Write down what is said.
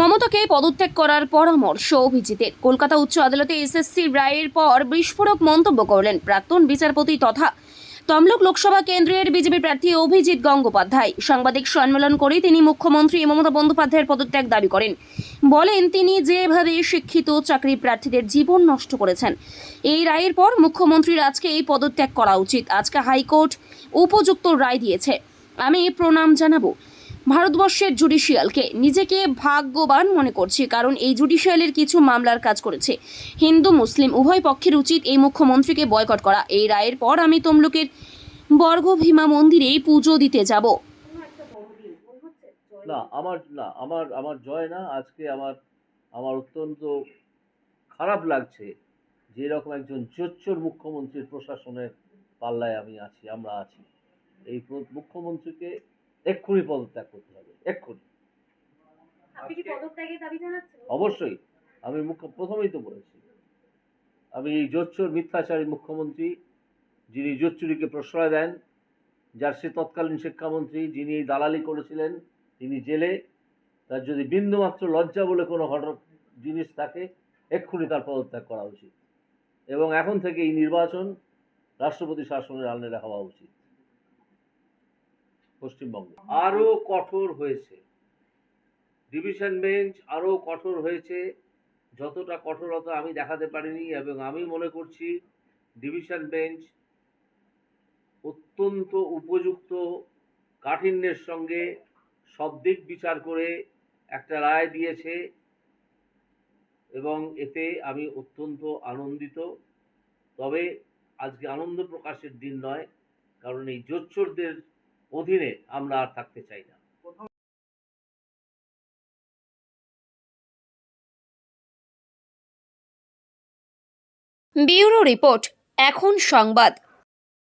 মমতাকে পদত্যাগ করার পরামর্শ অভিজিতের। কলকাতা উচ্চ আদালতে এসএসসি রায়ের পর বিস্ফোরক মন্তব্য করলেন প্রাক্তন বিচারপতি তথা তমলুক লোকসভা কেন্দ্রের বিজেপি প্রার্থী অভিজিৎ গঙ্গোপাধ্যায়। সাংবাদিক সম্মেলন করে তিনি মুখ্যমন্ত্রী মমতা বন্দ্যোপাধ্যায়ের পদত্যাগ দাবি করেন। বলেন, তিনি যেভাবে শিক্ষিত চাকরি প্রার্থীদের জীবন নষ্ট করেছেন, এই রায়ের পর মুখ্যমন্ত্রীর আজকে এই পদত্যাগ করা উচিত। আজকে হাইকোর্ট উপযুক্ত রায় দিয়েছে। আমি প্রণাম জানাব। ভারতবর্ষের জুডিশিয়ালকে নিজেকে ভাগ্যবান মনে করছি, কারণ এই জুডিশিয়ালের কিছু মামলার কাজ করেছে। হিন্দু, মুসলিম, উভয় পক্ষের উচিত এই মুখ্যমন্ত্রীকে বয়কট করা। এই রায়ের পর আমি তমলুকের বর্গভীমা মন্দিরে পুজো দিতে যাব। না, আমার না, আমার আমার জয় না, আজকে আমার আমার অত্যন্ত খারাপ লাগছে যে এরকম একজন জোচ্চোর মুখ্যমন্ত্রীর প্রশাসনের পাল্লায় আমি আছি, আমরা আছি। এই মুখ্যমন্ত্রীকে এক্ষুনি পদত্যাগ করতে হবে এক্ষুনি। অবশ্যই আমি মুখ্য প্রথমেই তো বলেছি আমি এই জোচ্চোর মিথ্যাচারী মুখ্যমন্ত্রী যিনি জোচ্চুরিকে প্রশ্রয় দেন যার সে তৎকালীন শিক্ষামন্ত্রী যিনি এই দালালি করেছিলেন তিনি জেলে তার যদি বিন্দুমাত্র লজ্জা বলে কোনো ঘটনা জিনিস থাকে এক্ষুনি তার পদত্যাগ করা উচিত। এবং এখন থেকে এই নির্বাচন রাষ্ট্রপতি শাসনের আলনেরা হওয়া উচিত। পশ্চিমবঙ্গে। আরও কঠোর হয়েছে। ডিভিশন বেঞ্চ আরও কঠোর হয়েছে। যতটা কঠোরতা আমি দেখাতে পারিনি এবং আমি মনে করছি ডিভিশন বেঞ্চ অত্যন্ত উপযুক্ত কাঠিন্যের সঙ্গে সব দিক বিচার করে একটা রায় দিয়েছে এবং এতে আমি অত্যন্ত আনন্দিত। তবে আজকে আনন্দ প্রকাশের দিন নয় কারণ এই জোচ্চোরদের অধীনে আমরা আর থাকতে চাই না। ব্যুরো রিপোর্ট এখন সংবাদ।